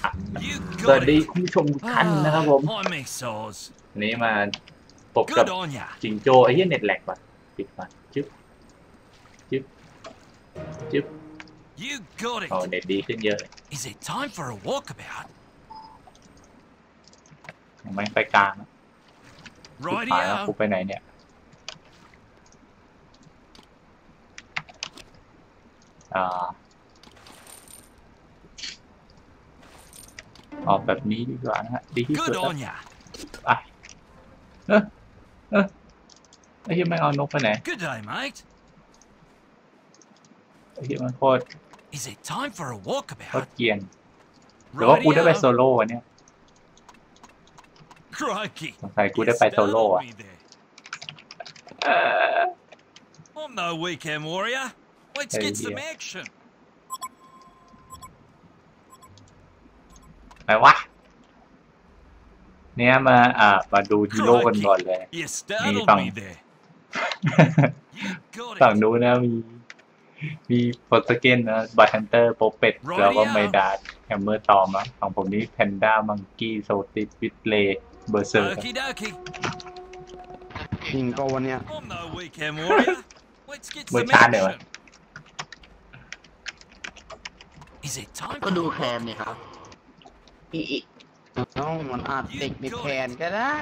ขัน You สวัส got ดี it. คุณผู้ชมทุกท่านนะครับผม Hi, me saws. วันนี้มาพบกับ Good on ya. จิงโจไอ้เหี้ยเน็ตแหลกว่ะปิดมาจึ๊บจึ๊บจึ๊บ You got อ๋อ it. เน็ตดีขึ้นเยอะเลย Is it time for a walkabout? ยังไม่ไปกลางนะสุดท้ายแล้วกู Rightio. ไปไหนเนี่ยอ่า ออกแบบนี้ดีกว่านะฮะดีที่สุด Good แล้ว on ya. ไปเออเออไอ้เหี้ยไม่งเอานกไปไหน Good day, mate. ไอ้เหี้ยมันโคตร Is it time for a โคต walkabout? รเกรียนหรือว่ากูได้ไปโซ Rightio. โล่วะเนี่ย Crikey. สงสัยกู You ได้ไปโซโล่ startled อะ me there. เออ I'm no weekend warrior. Let's Hey, get some yeah. action. ไหนวะ เนี่ยมาอ่ามาดูฮีโร่กันก่อนเลย You startled bằng. me there. You got ฝั่ง it. นู้นนะมี มีโปรตเกนนะบาร์ฮันเตอร์โปเป็ด Right แล้วก็ yeah. ไมดาร์แฮมเมอร์ตอมอะฝั่งผมนี่แพนด้ามังกี้โซติสวิตเลเบอร์เซอร์ Okie dokie. จริงก็วันเนี้ย I'm no weekend warrior. Let's get Mới some chán rồi mà. action. Is it time ก็ for ดู a แคนนี่ครับ อีอีเอ้ามันอาจเด็กในแคนก็ได้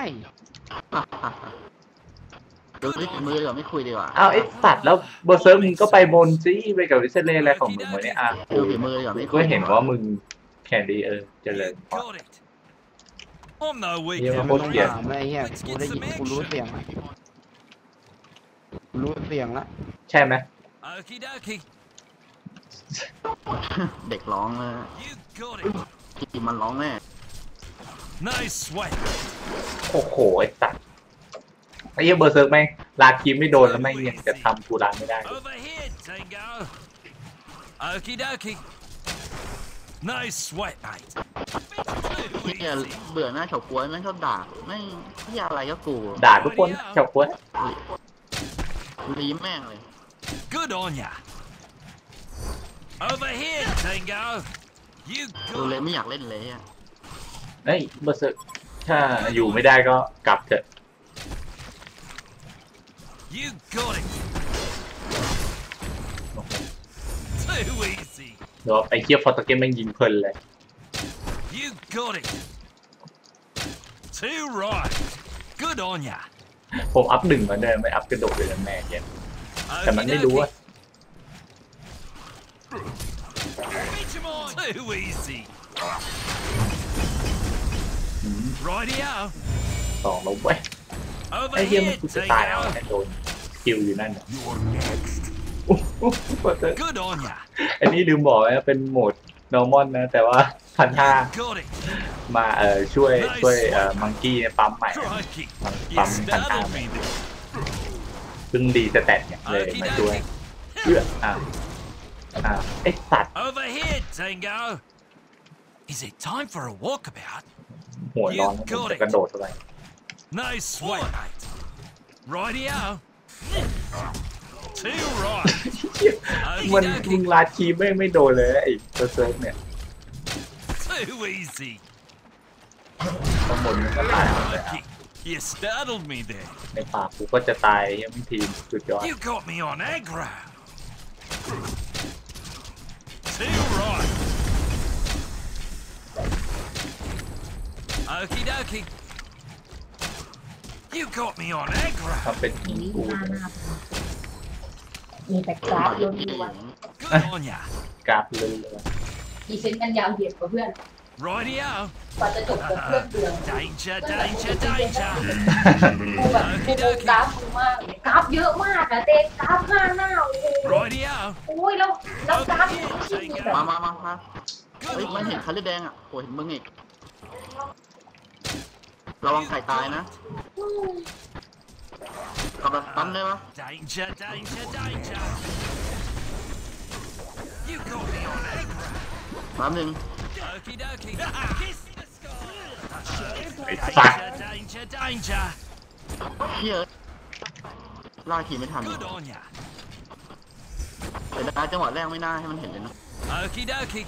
ดูที่มือดีกว่าไม่คุยดีกว่าอ้าวไอ้สัตว์แล้วเบอร์เซอร์มึงก็ไปบนซิไปกับวิเซเลอะไรของมึงวะเนี่ยอะดูฝีมือดีกว่าไม่กูคุยก็เห็นว่ามึงแคนดีเออเจริญ You got it. I'm no Yeah, weekend โคไม่ตรต้องเกลียดถามเลยไอ้เฮียกูได้ยินกูรู้เสียงละกูรู้เสียงละใช่ไหม Okie dokie. เด็กร้องเลย You got it. ทีมมันร้องแน่ No sweat. โอ้โหไอ้สัตว์ไอ้เหี้ยเบอร์เซอร์แม่งลาคีมไม่โดนแล้วแม่งยังจะทำกูลาไม่ได้ Over here, Tango. Okie dokie. No sweat, mate. เฮียเบื่อหน้าเฉาก้วยแม่งชอบด่าแม่งเฮียอะไรก็กูด่าทุกคนเฉาก้วยรีแม่งเลย Good on ya. Over here, Tango. You ดูเลย got it. ไม่อยากเล่นเลยอะเฮ้ยเบอร์เซอร์ถ้าอยู่ไม่ได้ก็กลับเถอะ You got it. Too easy. เดี๋ยวไอ้เคียฟอร์ตเกมแม่งยิงเพลินเลย You got it. Too right. Good on ya. ผมอัพหนึ่งมาเดินไม่อัพกระโดดเลยนะแม่เหี้ยแต่มันไม่รู้ ว่า Too easy. อืม Rightio. สองแล้วเว้ย Over ไอ้เหี้ยมัน here, กูจะตายเอา Tango. แต่โดนคิวอยู่นั่นน่ะโอ้โหเบอร์เซอร์ Good on ya. อันนี้ลืมบอกนะเป็นโหมด normal นะ แต่ว่าพันห้า Got it. มาเอ่อช่วยช่วยเอ่อมังกี้ปั๊มใหม่ Crikey. ปั๊ม You ปั๊มพันห้า startled me there. เพิ่งดีสแตทเนี่ยเลย Okie มาช่วย dokie. เอื้ออ่า อ่าไอ้สัตว์ Over here, Tango. Is it time for a walkabout? หัวร้อนแล้วผมจะกระโดดเข้าไป No sweat, mate. Rightio. Too right. มัน Okie มึง dokie. ลาทีไม่ไม่โดนเลยไอ้เบอร์เซิร์ฟเนี่ย Too easy. ข้างบนมันก็ตายหมดเลยอะ Crikey. You startled me there. ในปากกูก็จะตายยังไม่ทีมสุดยอด You got me on aggro. Too right. Okie dokie. You got me on aggro. ทำเป็นทีมกูมีแต่กราฟล้วน Good on ya. กราฟเลยเลยๆพรีเซนต์กันยาวเหยียดกว่าเพื่อน Rightio. กว่าจะจบกับเพื่อนเดือน Danger, danger, danger. กูแบบกูดูกราฟกูมากเลยกราฟเยอะมากอะเต้กราฟห้าหน้าโอ้โห Rightio. โอ้ยแล้วแล้วกราฟที่มีแบบมามามามาเฮ้ Good ยมัน on เห็น ya. คันเลือดแดงอะโหเห็นมึงอีกระวังไข่ตายนะขับแบบปั๊มได้ปะ Danger, danger, danger. You got me on aggro. ปั๊มหนึ่ง Okie dokie. Kiss the sky. ไอ้สัตว์ Danger, danger, danger. เฮียลากขี่ไม่ทัน Good on ya. เดี๋ยวได้จังหวะแรกไม่น่าให้มันเห็นเลยนะ Okie dokie.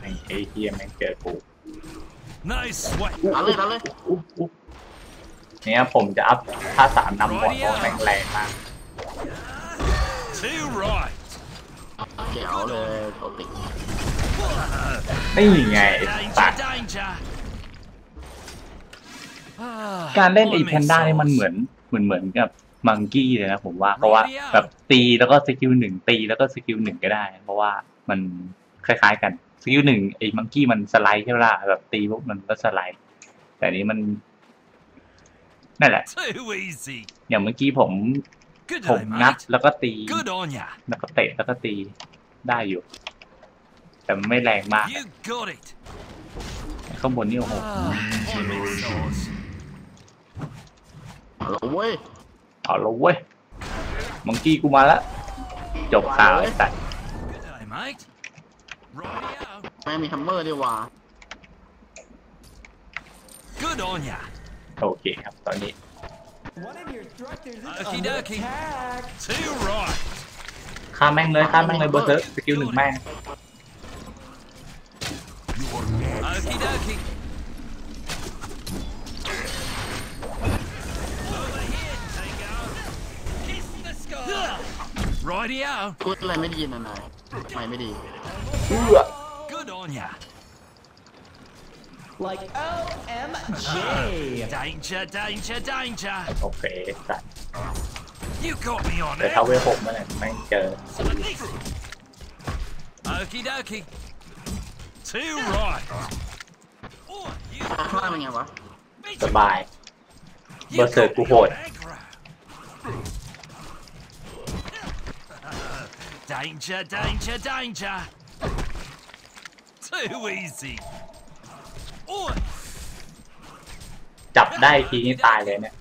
ไอ้อ้ไอ้เฮียแม่งเจอกู No sweat. เอาเลยเอาเลยอุ๊บอุ๊บเนี่ยผมจะอัพท่าสามนำหมดเพราะแม่งแรงมาก Too right. แจ๋วเลยโตติ กนี่ไงไอ้สั Danger, ตว์ danger. Ah, การเล่น what ไอ้ a แพนด้า mess นี่มัน sauce. เหมือนเหมือนเหมือนกับมังกี้เลยนะผมว่าเพราะว่าแบบตีแล้วก็สกิลหนึ่งตีแล้วก็สกิลหนึ่งก็ได้ เพราะว่ามันคล้ายๆกันสกิลหนึ่งไอ้มังกี้มันสไลด์ใช่ไหมล่ะแบบตีปุ๊บมันก็สไลด์ แต่อันนี้มันนั่นแหละ Too easy. อย่างเมื่อกี้ผม Good ผม day, งัด mate. แล้วก็ตี Good on ya. แล้วก็เตะแล้วก็ตีได้อยู่ แต่มันไม่แรงมาก You got it. ข้างบนนี่โอ้โห Ah, what a mess sauce. เอาละเว้ยเอาละเว้ยมังกี้กูมาแล้วจบข่าวไอ้สัตว์ Good day, mate. Rightio. แม่งมีทัมเมอร์ดีกว่า Good on ya. โอเคครับตอนนี้ Okie dokie. Too right. ข้ามแม่งเลยข้ามแม่งเลยเบอร์เซอร์สกิลหนึ่งแม่ง Okie dokie. Over here, Tango. Kiss the sky. Rightio. พูดอะไรไม่ดีนะนายไม่ไม่ดี เอื้อ Good on ya. Like OMG. Danger, danger, danger. โอเคสัตว์ You got me on เดี๋ยว it. ถ้าเวลหกเมื่อไหร่แม่งเจอ Okie dokie. Too right. Oh, you ข้างล่างเป็นไงวะ สบาย You Bớt got của me hồn. on aggro. Danger, danger, danger. Too easy. Oh, จับได้ทีนี้ตายเลยเนี่ย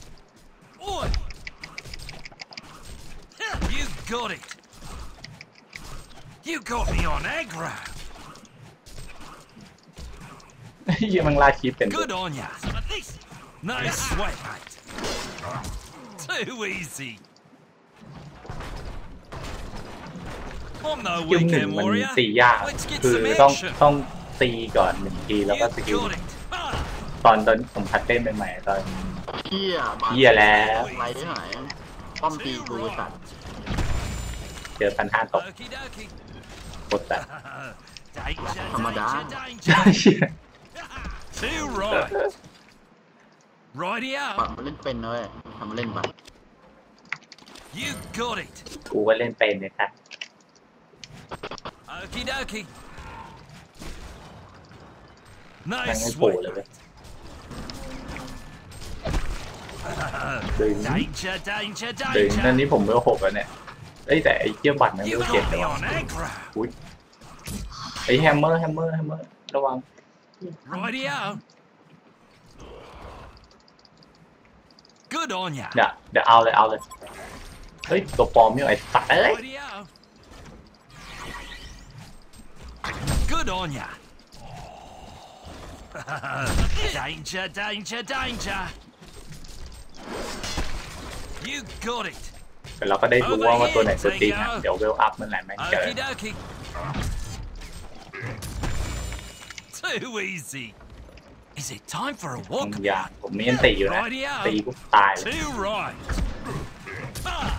oh. You got it. You got me on aggro. ยี่มังลาคีเป็น Good on ya. No sweat, mate. Too easy. I'm no สกิลหนึ่ง weekend มัน warrior. ตียาก Let's get คือ some ต้อง action. ต้องตีก่อนหนึ่งทีแล้ว You ก็สกิล got it. Ah, ตอนตอนผมพัดเต้นใหม่ๆตอนเฮียบาดเหี้ยแล้วไรได้ไหนป้อมตีกูไอ้สัตว์เจอพันห้าตก Okie dokie. กดแต่ danger, Ramadan. danger, danger. Too right. Rightio. ปัดมันเล่นเป็นนะเลยทำมาเล่นไป You got it. กูก็เล่นเป็นเลยครับ Okie dokie. No แม่งไม่โผล่ sweat. เลยเว้ย ดึง Danger, danger, ดึงนั่น danger. นี้ผมเวลหกแล้วเนี่ยเอ้ยแต่ไอ้เจี๊ยบัตรมันเว You ลเจ็ด got เล me ยว่ะ on aggro. อุ้ยไอ้แฮมเมอร์แฮมเมอร์แฮมเมอร์ระวัง Rightio. Good on ya. เดี๋ยวเดี๋ยวเอาเลยเอาเลยเฮ้ยตัวปลอมนี่ไอ้สัตว์เอ้ย Rightio. Good on ya. danger, danger, danger. You got it. แต่เราก็ได้รู้ว่าว่าตัวไหนตัวจริงอะเดี๋ยวเวลอัพเมื่อไหร่แม่งเจอ Okie dokie. Too easy. Is it time for a ผมอยาก walkabout? ผมมีอันตีอยู่นะ Rightio. ตีกูตายเลย Too right. Ah,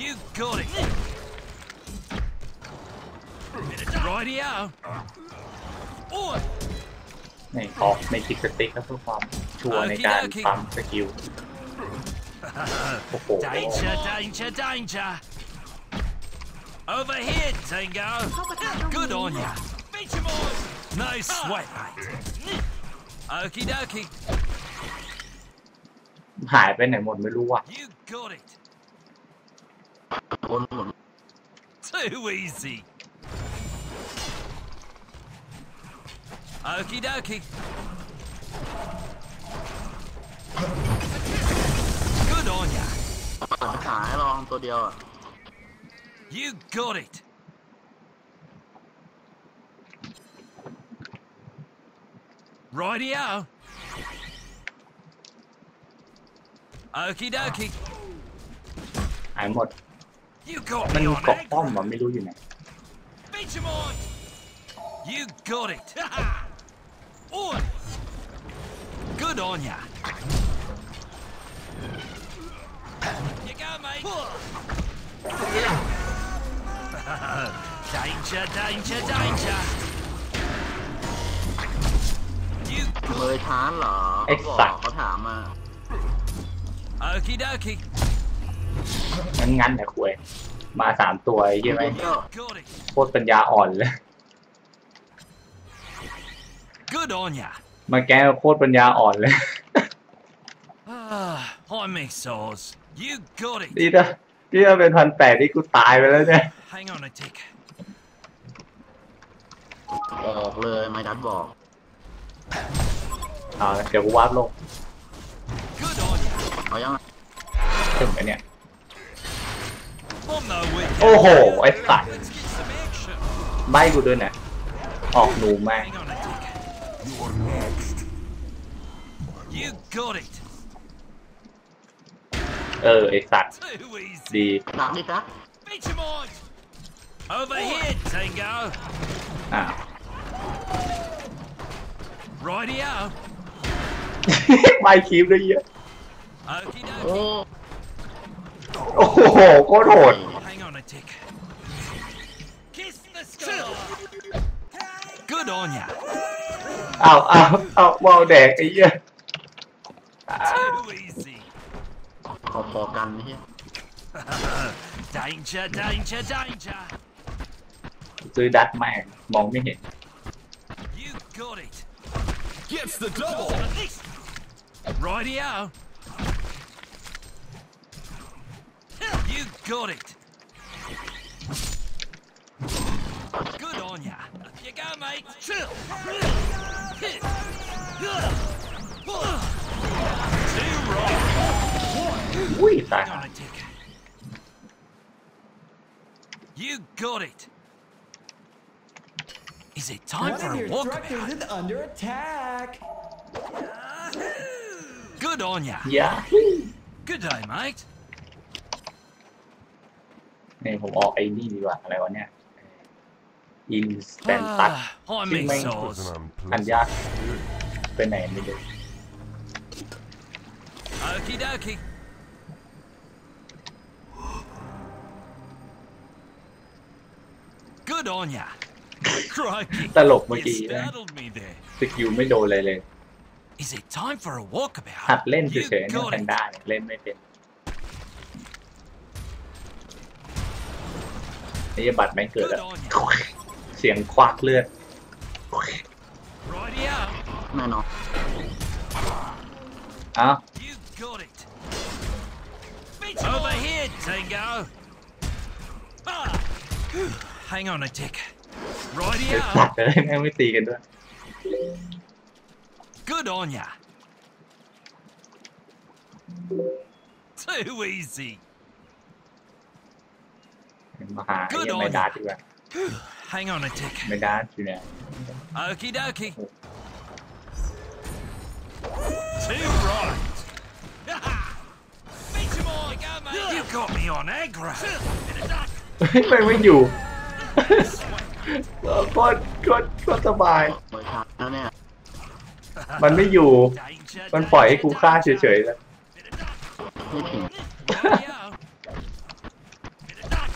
you got it. Rightio. Oh, ไม่ขอไม่คิดสติ๊กก็เพื่อความชัวร์ในการปั๊มสกิล โอ้โห danger, danger, danger. Over here, Tango. Good on ya. No sweat, mate. Okie dokie. หายไปไหนหมดไม่รู้อ่ะ You got it. โอนหมด Too easy. Okie dokie. Good on ya. ปัดขายลองตัวเดียวอะ You got it. Rightio. Okie dokie. หายหมด You got มัน me มี on เกาะป้อม aggro. อ่ะไม่รู้อยู่ไหน Vegemite. You got it. Oi. Good on ya. You go, mate. danger, danger, danger. เบยชานเหรอไอ้เขาบอกสัตว์ เขาถามมา okie dokie. งั้นงั้นแต่คุยมาสามตัวไอ้เหี้ยไหมเดี๋ยว Got it. โคตรปัญญาอ่อนเลย Good on ya. มาแก้โคตรปัญญาอ่อนเลย Ah, hi, me saws. You got it. นี่ถ้านี่ถ้าเป็นพันแปดนี่กูตายไปแล้วเนี่ย Hang on a tick. ออกเลยไม่ดัดบอกเอาละเดี๋ยวกูวาร์ปลง Good on ya. เอายังถึงไอเนี่ย On the way. โอ้โห ไอ้สัตว์ Let's get some action. ใบกูด้วยเนี่ยออกหนูแม่ง Hang on a tick. You got it. เออ ไอสัตว์ Too easy. ดีดักดิซัก Beat him on. Over here, Tango. อ่า Rightio. ใบคีบด้วยเยอะ Okie โอ้ dokie. โอ้โหโคตรโหด Hang on a tick. Kiss the sky. Good on ya. เอาเอาเอาเมาแดกไอ้เหี้ย Too easy. พอพอๆกันนี่ danger, danger, danger. ซื้อดัดแม่งมองไม่เห็น You got it. Gets the double. At least. Rightio. You got it. Good on ya. Up you go, mate. Chill. Two right. อุ้ยตาย Hang on a tick. You got it. Is it time One for of a your walkabout? structures is under attack. Good on ya. ยา Good day, mate. เนี่ยผมออกไอ้นี่ดีกว่าอะไรวะเนี่ยอินสแตนตัด Ah, hi, Big me man. saws. อันยากไปไหนไม่รู้ Okie dokie. Good on ya. Crikey. ตลกเมื่อ You กี้นะ startled me there. สกิลไม่โดนเลยเลย Is it time for a walkabout? หัดเล่นเฉ You ยๆเนี่ย got แพน it. ด้าเนี่ยเล่นไม่เป็นไอ้บัตรไม่งเกิด Good แล้ว on ya. เสียงควักเลือด Rightio. แน่นอนเอ้า You got it. Over here, Tango. Ah. Hang on a tick. ไอ้ Rightio. สัตว์เลยแม่งไม่ตีกันด้วย Good on ya. Too easy. มาหาไอ้ Good ยัง on ไม่ you. ดาร์ทดีกว่า Hang on a tick. ไม่ดาร์ทอยู่เนี่ย Okie dokie. Two right. Beat him on. You go, mate. You got me on aggro. Bit of duck. ไม่ไม่อยู่ โคตรโคตรโคตรสบาย เบยชานแล้วเนี่ย มันไม่อยู่ Danger, มันปล่อยให้ danger, กูฆ่า danger. เฉยๆแล้ว Bit of duck. ไม่ถึง Rightio. Bit of duck.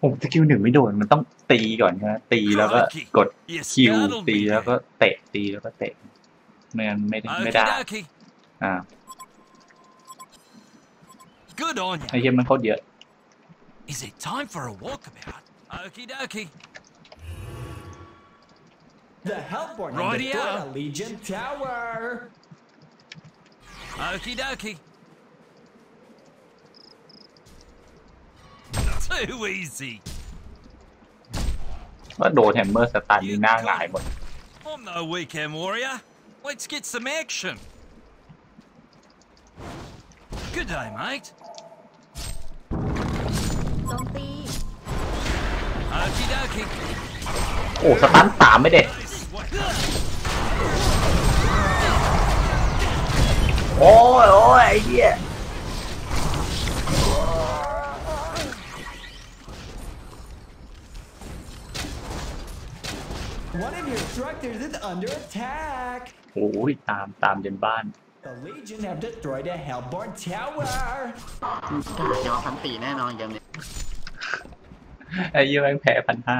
ผมสกิลหนึ่งไม่โดน มันต้องตีก่อนใช่ไหมตีแล้วก็กด You คิว startled ตี me แล้วก็ there. เตะตีแล้วก็เตะไม่งั้นไม่ได้ไม่ Okie ได้ dokie. อ่า Good on ไอ้ you. เหี้ยมันโคตรเยอะ Is it time for a walkabout? Okie dokie. The Hellborn and Rightio. the Dora Legion Tower. Okie dokie. Too easy. ว่าโดนแฮมเมอร์สตันนี่หน้าหงายหมด I'm no weekend warrior. Let's get some action. Good day, mate. โจมตี Okie dokie. โอ้สตันสามไม่เด็ด Nice one. โอ้ยโอ้ยไอ้เหี้ย Structures is under attack. โอ้ยตามตามจนบ้าน The Legion have destroyed a Hellborn tower. ยอมพันตีแน่นอนเกมนี้ ไอ้เหี้ยแม่งแพ้พันห้า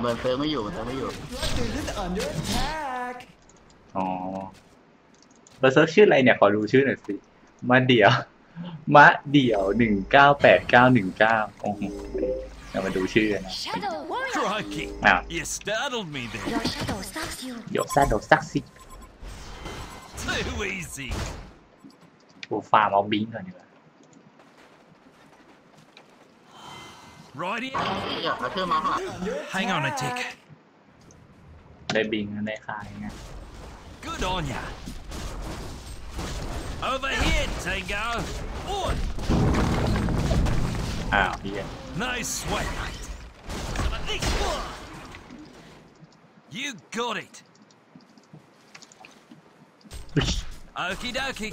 เบิร์นเซิร์ฟไม่อยู่เซิร์ฟไม่อยู่ Structures is under attack. อ๋อเบอร์เซิร์ฟชื่ออะไรเนี่ย ขอดูชื่อหน่อยสิ มาเดี่ยวมะเดี่ยวหนึ่งเก้าแปดเก้าหนึ่งเก้าโอ้โหเดี๋ยวมาดูชื่อกันนะ Shadow warrior. Crikey! อ้าว You startled me there. Your shadow stalks you. โยกซาโดซักซิ Too easy. กูฟาร์มเอาบิงก่อนดีกว่า Righty. อยากเอาเชื่อมาข้างหลัง Under Hang on a attack. tick. ได้บิงได้ค่ายไง Good on ya. Over here, Tango. Oi! อ้าวเฮีย Nice sweat, mate. Some of this. You got it. Okie dokie.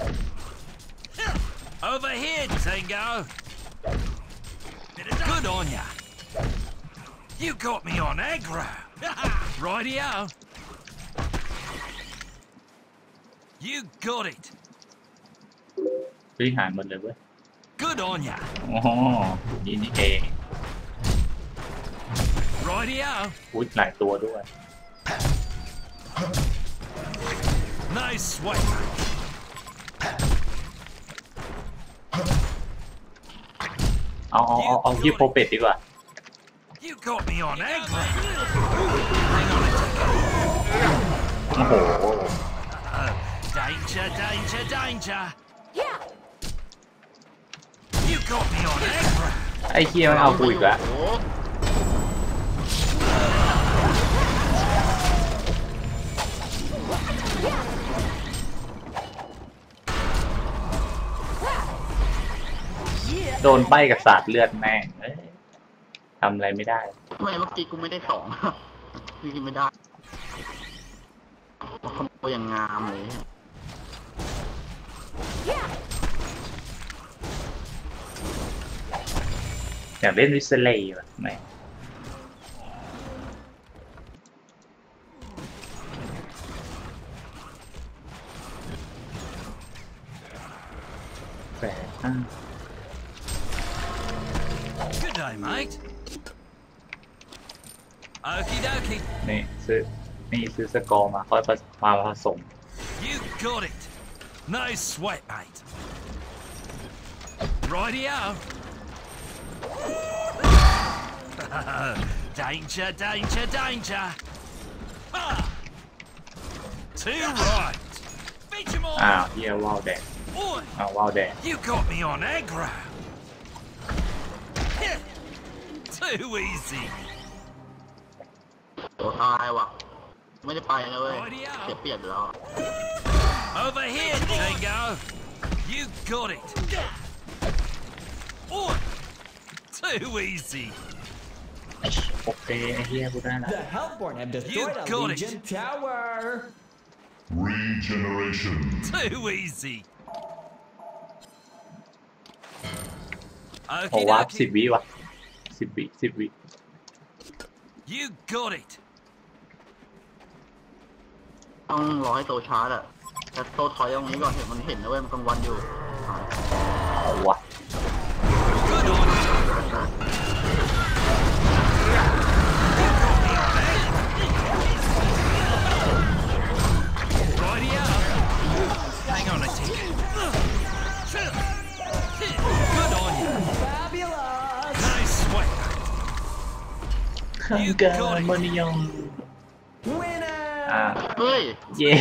Over here, Tango. Good on ya. You got me on aggro. Rightio. You got it. บริหารหมดเลยเว้ย Good on ya. โอ้โหนี่นี่เอง Rightio. อุ้ยหลายตัวด้วย Nice sweat, เอาเอาเอาเอาที่โปรเป็ดดีกว่า You got me on aggro. Hang on a tick. โอ้โห Danger, danger, danger. You got me on aggro. ไอ้เคียมันเอากูอีกแล้วโอ้โห โดนใบกับสาดเลือดแม่งเอ้ยทำอะไรไม่ได้ ทำไมเมื่อกี้กูไม่ได้สองพี่กินไม่ได้คอมโบอย่างงามเลยอยากเล่นวิสเลย์แบบแม่งแปดห้า Good day, mate. Okie dokie. นี่ซื้อนี่ซื้อสกอร์มาค่อยผสมาผสม You got it. Nice sweat, mate. Rightio. danger, danger, danger. Ah. Too right. Beat 'em all. อ้าวเฮียว่าวแดง Oi. อ้าวว่าวแดง You got me on aggro. Too easy. โอ้ตายว่ะ ไม่ได้ไปนะเว้ย Rightio. เสียเปรียบอยู่แล้วอะ Over here, Tango. You got it. Oi. Too easy. โอเคไอ้เฮียกูได้ละ The Hellborn have destroyed a got it. Legion tower. Regeneration. Too easy. โอ้ Okie วาร์ปสิบ dokie. วิวะ สิบวิสิบวิ You got it. ต้องรอให้โตชาร์จอะแต่โตถอยตรงนี้ก่อนเห็นมันเห็นนะเว้ยมันกลางวันอยู่อ่าเอาวะ You กัน got it. มันยัง Winner. อ่าเฮ้ยเย่